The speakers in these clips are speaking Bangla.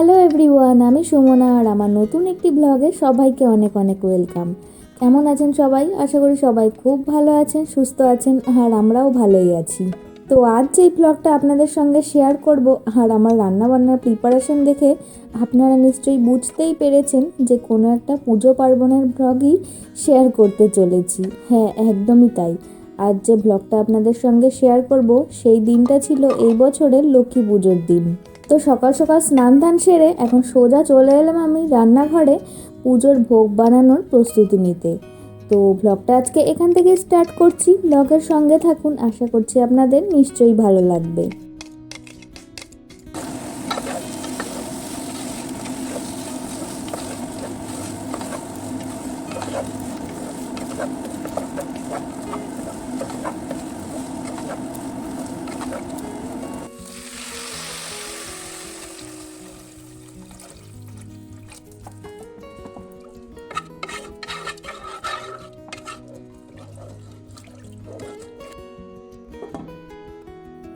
হ্যালো এভরিওয়ান আমি সুমনা আর আমার নতুন একটি ব্লগে সবাইকে অনেক অনেক ওয়েলকাম কেমন আছেন সবাই? আশা করি সবাই খুব ভালো আছেন, সুস্থ আছেন আর আমরাও ভালোই আছি। তো আজ যেই ব্লগটা আপনাদের সঙ্গে শেয়ার করব আর আমার রান্নাবান্নার প্রিপারেশন দেখে আপনারা নিশ্চয়ই বুঝতেই পেরেছেন যে কোনো একটা পুজো পার্বণের ব্লগই শেয়ার করতে চলেছি। হ্যাঁ একদমই তাই। আজ যে ব্লগটা আপনাদের সঙ্গে শেয়ার করব, সেই দিনটা ছিল এই বছরের লক্ষ্মী পুজোর দিন। তো সকাল সকাল স্নান ধান সেরে এখন সোজা চলে এলাম আমি রান্নাঘরে পুজোর ভোগ বানানোর প্রস্তুতি নিতে। তো ব্লগটা আজকে এখান থেকে স্টার্ট করছি। ব্লগের সঙ্গে থাকুন, আশা করছি আপনাদের নিশ্চয়ই ভালো লাগবে।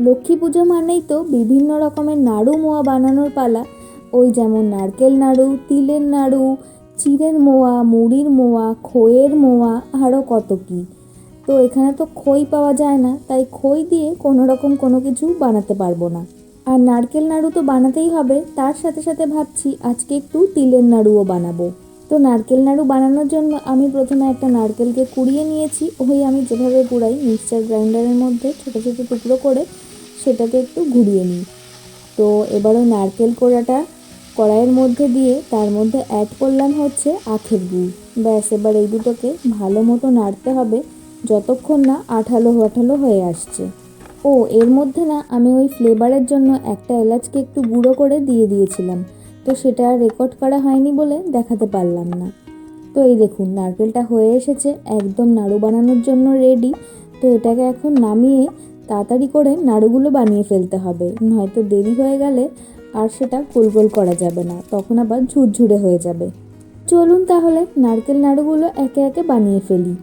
লক্ষ্মী পুজো মানেই তো বিভিন্ন রকমের নাড়ু মোয়া বানানোর পালা। ওই যেমন নারকেল নাড়ু, তিলের নাড়ু, চিড়ের মোয়া, মুড়ির মোয়া, খইয়ের মোয়া আরও কত কী। তো এখানে তো খই পাওয়া যায় না, তাই খই দিয়ে কোনো রকম কোনো কিছু বানাতে পারব না। আর নারকেল নাড়ু তো বানাতেই হবে, তার সাথে সাথে ভাবছি আজকে একটু তিলের নাড়ুও বানাবো। তো নারকেল নাড়ু বানানোর জন্য আমি প্রথমে একটা নারকেলকে কুড়িয়ে নিয়েছি, ওই আমি যেভাবে কুড়াই মিক্সচার গ্রাইন্ডারের মধ্যে ছোটো ছোটো টুকরো করে সেটাকে একটু ঘুরিয়ে নিই। তো এবার ওই নারকেল কোড়াটা কড়াইয়ের মধ্যে দিয়ে তার মধ্যে অ্যাড করলাম হচ্ছে আখের গুড়। ব্যাস, এবার এই দুটোকে ভালো মতো নাড়তে হবে যতক্ষণ না আঠালো আঠালো হয়ে আসছে। ও, এর মধ্যে না আমি ওই ফ্লেভারের জন্য একটা এলাচকে একটু গুঁড়ো করে দিয়ে দিয়েছিলাম। তো সেটা রেকর্ড করা হয়নি বলে দেখাতে পারলাম না। তো এই দেখুন, নারকেলটা হয়ে এসেছে, একদম নাড়ু বানানোর জন্য রেডি তো এটাকে এখন নামিয়ে তাড়াতাড়ি করে নাড়ুগুলো বানিয়ে ফেলতে হবে। নয়তো দেরি হয়ে গেলে আর সেটা গোল গোল করা যাবে না, তখন আবার ঝুরঝুরে হয়ে যাবে। চলুন তাহলে নারকেল নাড়ুগুলো একে একে বানিয়ে ফেলি।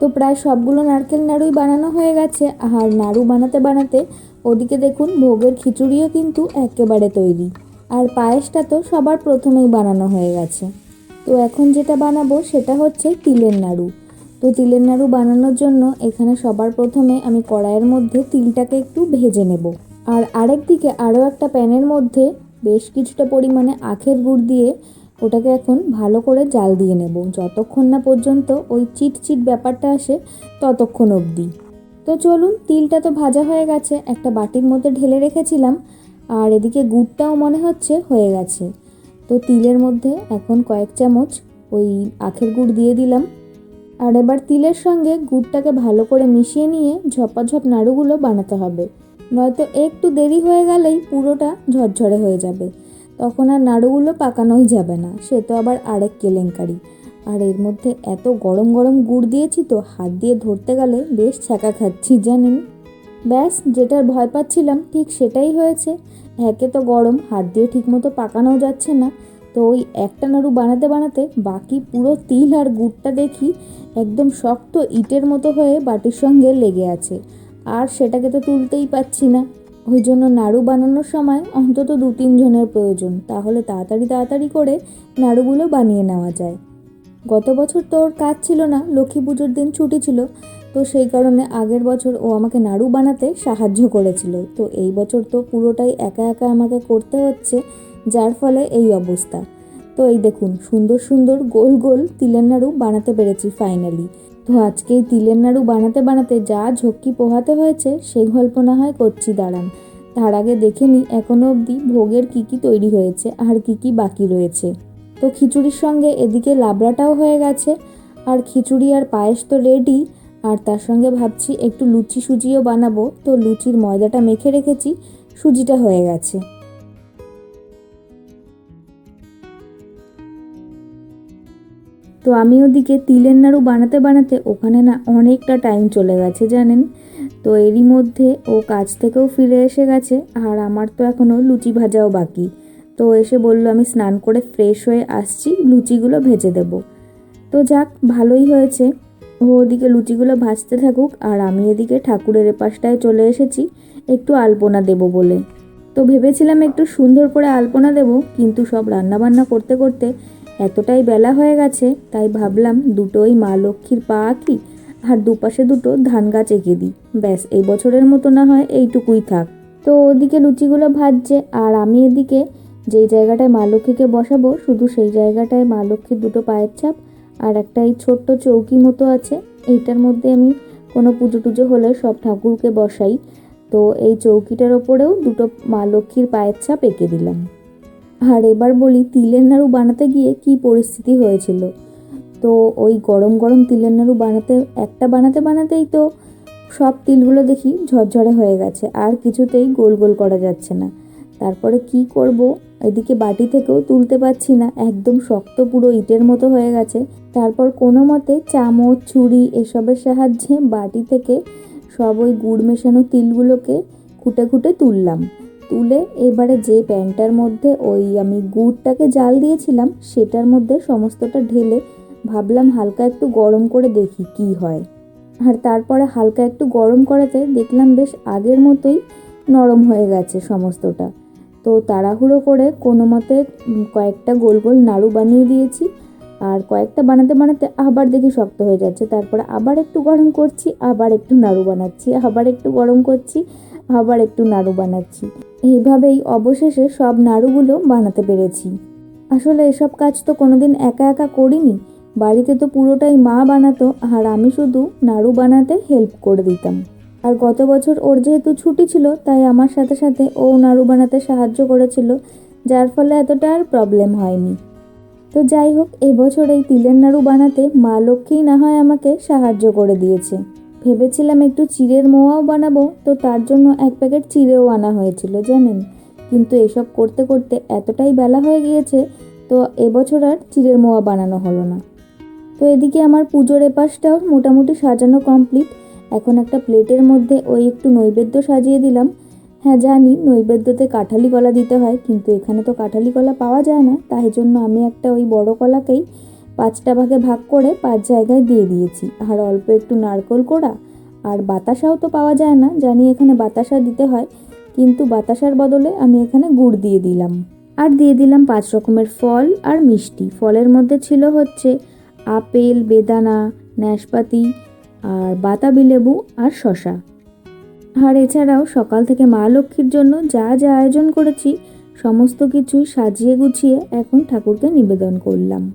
তো প্রায় সবগুলো নারকেল নাড়ুই বানানো হয়ে গেছে। আর নাড়ু বানাতে বানাতে ওদিকে দেখুন ভোগের খিচুড়িও কিন্তু একেবারে তৈরি। আর পায়েসটা তো সবার প্রথমেই বানানো হয়ে গেছে। তো এখন যেটা বানাবো সেটা হচ্ছে তিলের নাড়ু। তো তিলের নাড়ু বানানোর জন্য এখানে সবার প্রথমে আমি কড়াইয়ের মধ্যে তিলটাকে একটু ভেজে নেব। আর আরেক দিকে আরও একটা প্যানের মধ্যে বেশ কিছুটা পরিমাণে আখের গুড় দিয়ে ওটাকে এখন ভালো করে জাল দিয়ে নেব। যতক্ষণ না পর্যন্ত ওই চিট চিট ব্যাপারটা আসে, ততক্ষণ অবধি। তো চলুন, তিলটা তো ভাজা হয়ে গেছে। একটা বাটির মধ্যে ঢেলে রেখেছিলাম, আর এদিকে গুড়টাও মনে হচ্ছে হয়ে গেছে। তো তিলের মধ্যে এখন কয়েক চামচ ওই আখের গুড় দিয়ে দিলাম। আর এবার তিলের সঙ্গে গুড়টাকে ভালো করে মিশিয়ে নিয়ে ঝপাঝপ নাড়ুগুলো বানাতে হবে। নয়তো একটু দেরি হয়ে গেলেই পুরোটা ঝরঝরে হয়ে যাবে। তখন আর নাড়ুগুলো পাকানোই যাবে না, সে তো আবার আরেক কেলেঙ্কারি। আর এর মধ্যে এত গরম গরম গুড় দিয়েছি তো, হাত দিয়ে ধরতে গেলে বেশ ছ্যাঁকা খাচ্ছি, জানেন। ব্যাস, যেটার ভয় পাচ্ছিলাম ঠিক সেটাই হয়েছে। একে তো গরম, হাত দিয়ে ঠিকমতো পাকানোও যাচ্ছে না। তো ওই একটা নাড়ু বানাতে বানাতে বাকি পুরো তিল আর গুড়টা দেখি একদম শক্ত ইটের মতো হয়ে বাটির সঙ্গে লেগে আছে। আর সেটাকে তো তুলতেই পাচ্ছি না। ওই জন্য নাড়ু বানানোর সময় অন্তত দু তিনজনের প্রয়োজন, তাহলে তাড়াতাড়ি তাড়াতাড়ি করে নাড়ুগুলো বানিয়ে নেওয়া যায়। গত বছর তো ওর কাজ ছিল না, লক্ষ্মী পুজোর দিন ছুটি ছিল, তো সেই কারণে আগের বছর ও আমাকে নাড়ু বানাতে সাহায্য করেছিল। তো এই বছর তো পুরোটাই একা একা আমাকে করতে হচ্ছে, যার ফলে এই অবস্থা। তো এই দেখুন, সুন্দর সুন্দর গোল গোল তিলের নাড়ু বানাতে পেরেছি ফাইনালি তো আজকে এই তিলের নাড়ু বানাতে বানাতে যা ঝক্কি পোহাতে হয়েছে সেই গল্প না হয় করছি দাঁড়ান। তার আগে দেখে নিই এখনও অবধি ভোগের কী কী তৈরি হয়েছে, আর কী কী বাকি রয়েছে। তো খিচুড়ির সঙ্গে এদিকে লাবড়াটাও হয়ে গেছে, আর খিচুড়ি আর পায়েস তো রেডি আর তার সঙ্গে ভাবছি একটু লুচি সুজিও বানাবো। তো লুচির ময়দাটা মেখে রেখেছি, সুজিটা হয়ে গেছে। তো আমি ওদিকে তিলের নাড়ু বানাতে বানাতে ওখানে না অনেকটা টাইম চলে গেছে, জানেন? তো এরই মধ্যে ও কাজ থেকেও ফিরে এসে গেছে, আর আমার তো এখনও লুচি ভাজাও বাকি। তো এসে বলল, আমি স্নান করে ফ্রেশ হয়ে আসছি, লুচিগুলো ভেজে দেব। তো যাক, ভালোই হয়েছে। ও ওদিকে লুচিগুলো ভাজতে থাকুক, আর আমি এদিকে ঠাকুরের এপাশটায় চলে এসেছি, একটু আলপনা দেব বলে। তো ভেবেছিলাম একটু সুন্দর করে আলপনা দেব, কিন্তু সব রান্নাবান্না করতে করতে এতটাই বেলা হয়ে গেছে, তাই ভাবলাম দুটোই মা লক্ষ্মীর পা আঁকি আর দুপাশে দুটো ধান গাছ এঁকে দিই। ব্যাস, এই বছরের মতো না হয় এইটুকুই থাক। তো ওদিকে লুচিগুলো ভাজছে, আর আমি এদিকে যেই জায়গাটায় মা লক্ষ্মীকে বসাবো, শুধু সেই জায়গাটায় মা লক্ষ্মীর দুটো পায়ের ছাপ আর একটা এই ছোট্ট চৌকি মতো আছে, এইটার মধ্যে আমি কোনো পুজো টুজো হলে সব ঠাকুরকে বসাই। তো এই চৌকিটার ওপরেও দুটো মা লক্ষ্মীর পায়ের ছাপ এঁকে দিলাম। আর এবার বলি, তিলের নাড়ু বানাতে গিয়ে কি পরিস্থিতি হয়েছিল? তো ওই গরম গরম তিলের নাড়ু বানাতে, একটা বানাতে বানাতেই তো সব তিলগুলো দেখি ঝরঝরে হয়ে গেছে, আর কিছুতেই গোল গোল করা যাচ্ছে না। তারপরে কি করব? এদিকে বাটি থেকেও তুলতে পারছি না, একদম শক্ত পুরো ইটের মতো হয়ে গেছে। তারপর কোনো মতে চামচ, ছুরি এসবের সাহায্যে বাটি থেকে সব ওই গুড় মেশানো তিলগুলোকে খুঁটে খুঁটে তুললাম। তুলে এবারে যে প্যানটার মধ্যে ওই আমি গুড়টাকে জাল দিয়েছিলাম, সেটার মধ্যে সমস্তটা ঢেলে ভাবলাম হালকা একটু গরম করে দেখি কি হয়। আর তারপরে হালকা একটু গরম করাতে দেখলাম বেশ আগের মতোই নরম হয়ে গেছে সমস্তটা। তো তাড়াহুড়ো করে কোনো মতে কয়েকটা গোল গোল নাড়ু বানিয়ে দিয়েছি। আর কয়েকটা বানাতে বানাতে আবার দেখি শক্ত হয়ে যাচ্ছে। তারপরে আবার একটু গরম করছি, আবার একটু নাড়ু বানাচ্ছি, আবার একটু গরম করছি, আবার একটু নাড়ু বানাচ্ছি। এইভাবেই অবশেষে সব নাড়ুগুলো বানাতে পেরেছি। আসলে এসব কাজ তো কোনোদিন একা একা করিনি। বাড়িতে তো পুরোটাই মা বানাতো, আর আমি শুধু নাড়ু বানাতে হেল্প করে দিতাম। আর গত বছর ওর যেহেতু ছুটি ছিল, তাই আমার সাথে সাথে ও নাড়ু বানাতে সাহায্য করেছিল, যার ফলে এতটা আর প্রবলেম হয়নি। তো যাই হোক, এবছর এই তিলের নাড়ু বানাতে মা লক্ষ্মী না হয় আমাকে সাহায্য করে দিয়েছে। ভেবেছিলাম একটু চিড়ের মোয়াও বানাবো, তো তার জন্য এক প্যাকেট চিড়েও আনা হয়েছিল, জানেন? কিন্তু এসব করতে করতে এতটাই বেলা হয়ে গিয়েছে, তো এবছর আর চিড়ের মোয়া বানানো হলো না। তো এদিকে আমার পুজোর এপাশটাও মোটামুটি সাজানো কমপ্লিট এখন একটা প্লেটের মধ্যে ওই একটু নৈবেদ্য সাজিয়ে দিলাম। হ্যাঁ জানি নৈবেদ্যতে কাঁঠালি কলা দিতে হয়, কিন্তু এখানে তো কাঁঠালি কলা পাওয়া যায় না। তাই জন্য আমি একটা ওই বড় কলাকেই পাঁচটা ভাগে ভাগ করে পাঁচ জায়গায় দিয়ে দিয়েছি। আর অল্প একটু নারকোল কোড়া আর বাতাসাও তো পাওয়া যায় না, জানি এখানে বাতাসা দিতে হয়, কিন্তু বাতাসার বদলে আমি এখানে গুড় দিয়ে দিলাম। আর দিয়ে দিলাম পাঁচ রকমের ফল আর মিষ্টি। ফলের মধ্যে ছিল হচ্ছে আপেল, বেদানা নাশপাতি আর বাতাবি লেবু আর শশা আর এছাড়াও সকাল থেকে মা লক্ষ্মীর জন্য যা যা আয়োজন করেছি, সমস্ত কিছুই সাজিয়ে গুছিয়ে এখন ঠাকুরকে নিবেদন করলাম।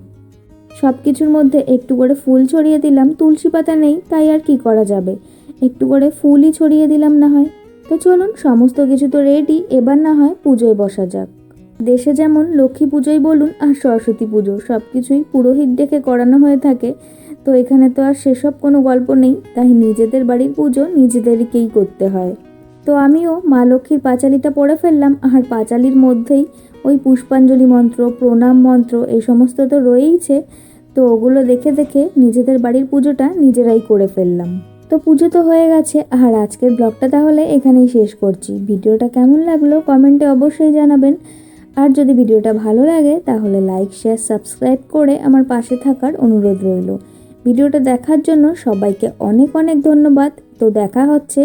সব কিছুর মধ্যে একটু করে ফুল ছড়িয়ে দিলাম, তুলসী পাতা নেই, তাই আর কি করা যাবে? একটু করে ফুলই ছড়িয়ে দিলাম না হয়? তো চলুন, সমস্ত কিছু তো রেডি এবার না হয় পুজোয় বসা যাক। দেশে যেমন লক্ষ্মী পুজোই বলুন আর সরস্বতী পুজো সব কিছুই পুরোহিত ডেকে করানো হয়ে থাকে। তো এখানে তো আর সেসব কোনো গল্প নেই, তাই নিজেদের বাড়ির পুজো নিজেদেরকেই করতে হয়। তো আমিও মা লক্ষ্মীর পাঁচালিটা পড়ে ফেললাম, আর পাঁচালির মধ্যেই ওই পুষ্পাঞ্জলি মন্ত্র, প্রণাম মন্ত্র, এই সমস্ত তো রয়েইছে, তো ওগুলো দেখে দেখে নিজেদের বাড়ির পুজোটা নিজেরাই করে ফেললাম। তো পুজো তো হয়ে গেছে, আর আজকের ব্লগটা তাহলে এখানেই শেষ করছি। ভিডিওটা কেমন লাগল কমেন্টে অবশ্যই জানাবেন, আর যদি ভিডিওটা ভালো লাগে তাহলে লাইক, শেয়ার, সাবস্ক্রাইব করে আমার পাশে থাকার অনুরোধ রইল। ভিডিওটা দেখার জন্য সবাইকে অনেক অনেক ধন্যবাদ। তো দেখা হচ্ছে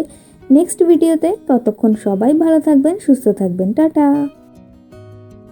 নেক্সট ভিডিওতে। ততক্ষণ সবাই ভালো থাকবেন, সুস্থ থাকবেন। টাটা।